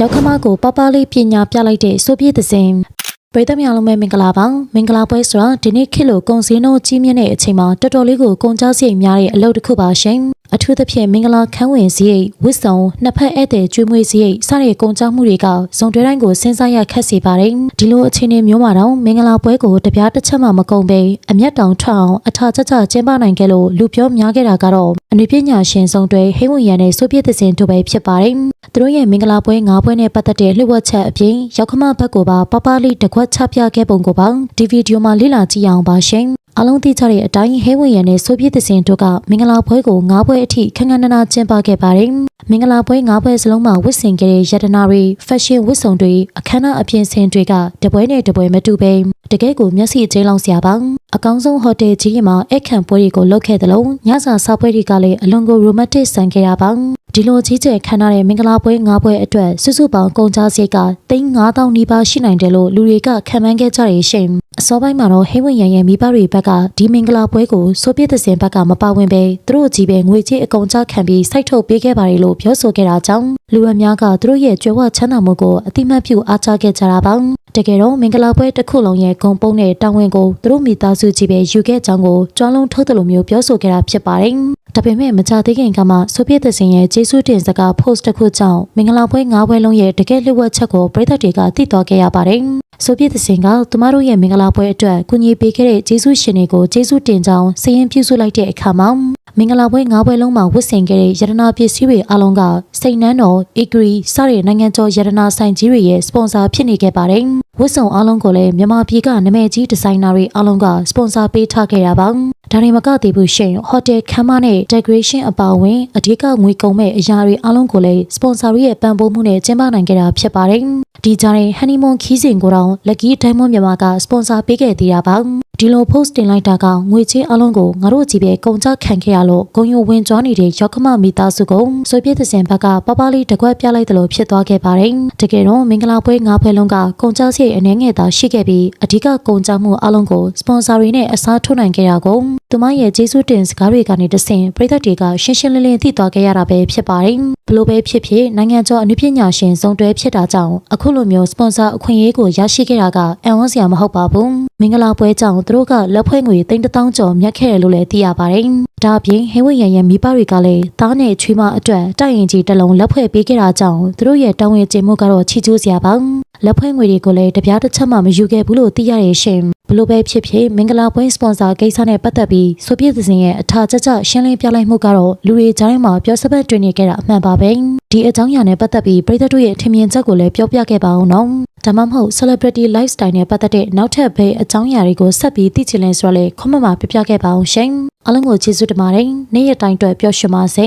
ရောက်ခမကိုပပလေးပညာပြလိုက်တဲ့ဆိုပြည့်သစဉ်ပရိသတ်များလုံးပဲမင်္ဂလာပါမင်္ဂလာပွဲဆိုတာဒီနေ့ခေတ်လိုကုံစင်းတို့ကြီးမြင့်တဲ့အချိန်မှာတော်တော်လေးကိုကုံကြားစရိတ်များတဲ့အလုပ်တစ်ခုပါရှင် အထူးသဖြင့်မင်္ဂလာခန်းဝင်စရိတ်ဝစ်စုံနှစ်ဖက်ဧည့်သည်ကျွေးမွေးစရိတ်စတဲ့ကုံကြားမှုတွေကဇုံတွဲတိုင်းကိုစဉ်းစားရခက်စေပါတယ်ဒီလိုအခြေအနေမျိုးမှာတော့မင်္ဂလာပွဲကိုတပြားတစ်ချက်မှမကုန်ပဲအမျက်တောင်ထွက်အောင်အထာကျကျကျင်းပနိုင်ခဲ့လို့လူပြောများခဲ့တာကတော့အနုပညာရှင်ဇုံတွဲဟိမ့်ဝင်ရန်နဲ့ဆိုပြည့်သစဉ်တို့ပဲဖြစ်ပါတယ်သူတို့ရဲ့မင်္ဂလာပွဲ၅ပွဲနဲ့ပတ်သက်တဲ့လှုပ်ဝက်ချက်အပြင်ရောက်ခမဘက်ကိုပါပပလေးတကွက်ချပြခဲ့ပုံကိုပါဒီဗီဒီယိုမှာလေ့လာကြည့်အောင်ပါရှင် အလုံးသိကြတဲ့အတိုင်းဟဲဝင်ရနဲ့ဆိုပြည့်သစဉ်တို့ကမင်္ဂလာပွဲကို၅ပွဲအထိခန်းခန်းနာနာကျင်းပခဲ့ပါတယ်။မင်္ဂလာပွဲ၅ပွဲစလုံးမှာဝတ်ဆင်ခဲ့တဲ့ရတနာတွေဖက်ရှင်ဝတ်စုံတွေအခမ်းအနားအပြင်ဆင်တွေကတပွဲနဲ့တပွဲမတူပဲတကယ်ကိုမျက်စိချင်းလောင်စရာပါ။အကောင်းဆုံးဟိုတယ်ကြီးမှာအခန့်ပွဲတွေကိုလုပ်ခဲ့တယ်လို့ညစာစားပွဲတွေကလည်းအလွန်ကိုရိုမန်တစ်ဆန်ခဲ့တာပါ။ ဒီလိုကြီးကျယ်ခမ်းနားတဲ့မင်္ဂလာပွဲ၅ပွဲအတွက်စုစုပေါင်းကုန်ကြစရိတ်က3,500နီးပါးရှိနိုင်တယ်လို့လူတွေကခံမှန်းခဲ့ကြရရှင်။အစောပိုင်းမှာတော့ဟိမ့်ဝင်ရန်ရဲ့မိဘတွေဘက်ကဒီမင်္ဂလာပွဲကိုဆိုပြည့်သစင်ဘက်ကမပါဝင်ပဲသူတို့ကြီးပဲငွေကြေးအကုန်ကြခံပြီးစိုက်ထုတ်ပေးခဲ့ပါတယ်လို့ပြောဆိုခဲ့တာကြောင့်လူအများကသူတို့ရဲ့ကြွယ်ဝချမ်းသာမှုကိုအတိမတ်ပြုအားချခဲ့ကြတာပါ။တကယ်တော့မင်္ဂလာပွဲတစ်ခုလုံးရဲ့ဂုံပုံးတဲ့တာဝန်ကိုသူတို့မိသားစုကြီးပဲယူခဲ့ကြောင်းကိုကြွားလုံးထုတ်တယ်လို့မျိုးပြောဆိုခဲ့တာဖြစ်ပါတယ်။ ဒါပေမဲ့မကြသေးခင်ကမှဆိုပြည့်သစင်ရဲ့ကျေးဇူးတင်စကား post တစ်ခုကြောင့်မင်္ဂလာပွဲ၅ပွဲလုံးရဲ့တကယ်လျှို့ဝှက်ချက်ကိုပြည်သက်တွေကသိသွားခဲ့ရပါတယ်။ဆိုပြည့်သစင်ကသူမတို့ရဲ့မင်္ဂလာပွဲအတွက်ကူညီပေးခဲ့တဲ့ကျေးဇူးရှင်တွေကိုကျေးဇူးတင်ကြောင်းစာရင်းပြုစုလိုက်တဲ့အခါမှာမင်္ဂလာပွဲ၅ပွဲလုံးမှာဝတ်ဆင်ခဲ့တဲ့ရတနာပစ္စည်းတွေအလုံးကစိတ်နှမ်းတော်အီဂရီစတဲ့နိုင်ငံကျော်ရတနာဆိုင်ကြီးတွေရဲ့စပွန်ဆာဖြစ်နေခဲ့ပါတယ်။ဝတ်စုံအလုံးကိုလည်းမြန်မာပြည်ကနာမည်ကြီးဒီဇိုင်နာတွေအလုံးကစပွန်ဆာပေးထားခဲ့တာပါ။ ဒါတွေမကသေးဘူးရှင်ဟိုတယ်ခမ်းမနဲ့ decoration အပါအဝင်အဓိကငွေကုန်မဲ့အရာတွေအလုံးကိုလည်းစပွန်ဆာရဲ့ပံ့ပိုးမှုနဲ့ကျင်းပနိုင်ခဲ့တာဖြစ်ပါတယ်။ဒီကြားရင်ဟန်နီမွန်ခီးစဉ်ကိုတော့လက်ကြီးဒိုင်မွန်မြန်မာကစပွန်ဆာပေးခဲ့သေးတာပါ။ ဒီလို post တင်လိုက်တာကငွေချင်းအလုံးကိုငါတို့ကြည့်ပဲကုန်ကြခံခဲ့ရလို့ဂုံယုံဝင်ကြွားနေတဲ့ရောက်ခမမိသားစုကိုဆွေပြည့်သစင်ဘက်ကပပလေးတကွက်ပြလိုက်တယ်လို့ဖြစ်သွားခဲ့ပါတယ်။တကယ်တော့မင်္ဂလာပွဲ၅ဖွဲလုံးကကုန်ကြစရိတ်အနှဲငယ်သာရှိခဲ့ပြီးအဓိကကုန်ကြမှုအလုံးကိုစပွန်ဆာတွေနဲ့အစားထိုးနိုင်ခဲ့တာကိုသူမရဲ့ကျေးဇူးတင်စကားတွေကနေတဆင့်ပြည်သက်တွေကရှင်းရှင်းလင်းလင်းသိသွားခဲ့ရတာပဲဖြစ်ပါတယ်။ဘလို့ပဲဖြစ်ဖြစ်နိုင်ငံကျော်အနုပညာရှင်စုံတွဲဖြစ်တာကြောင့်အခုလိုမျိုးစပွန်ဆာအခွင့်အရေးကိုရရှိခဲ့တာကအံ့ဩစရာမဟုတ်ပါဘူး။မင်္ဂလာပွဲကြောင့်သူတို့ကလက်ဖွဲ့ငွေ3000ကျော်မြတ်ခဲ့တယ်လို့လည်းသိရပါတယ်။ဒါအပြင်ဟင်းဝရရန်မိဘတွေကလည်းသားနဲ့ချွေးမအတွက်တိုက်ရင်ကြီးတစ်လုံးလက်ဖွဲ့ပေးခဲ့တာကြောင့်သူတို့ရဲ့တောင်းဝင်ခြင်းမှုကတော့ချီးကျူးစရာပါ။လက်ဖွဲ့ငွေတွေကိုလည်းတပြားတစ်ချက်မှမယူခဲ့ဘူးလို့သိရရဲ့ရှင်။ ဘလို့ပဲဖြစ်ဖြစ်မင်္ဂလာပွဲစပွန်ဆာကိစ္စနဲ့ပတ်သက်ပြီးဆိုပြည့်စင်ရဲ့အထာကျကျရှင်းလင်းပြလိုက်မှုကတော့လူတွေကြားထဲမှာပြောစပတ်တွင်နေခဲ့တာအမှန်ပါပဲဒီအကြောင်းအရာနဲ့ပတ်သက်ပြီးပြည်သက်တို့ရဲ့ထင်မြင်ချက်ကိုလည်းပြောပြခဲ့ပါအောင်နော်ဒါမှမဟုတ် celebrity lifestyle နဲ့ပတ်သက်တဲ့နောက်ထပ်ဘဲအကြောင်းအရာတွေကိုဆက်ပြီးသိချင်လဲဆိုတော့လေ comment မှာပြပြခဲ့ပါအောင်ရှင်အားလုံးကိုကျေးဇူးတင်ပါတယ်နေ့ရက်တိုင်းအတွက်ပျော်ရွှင်ပါစေ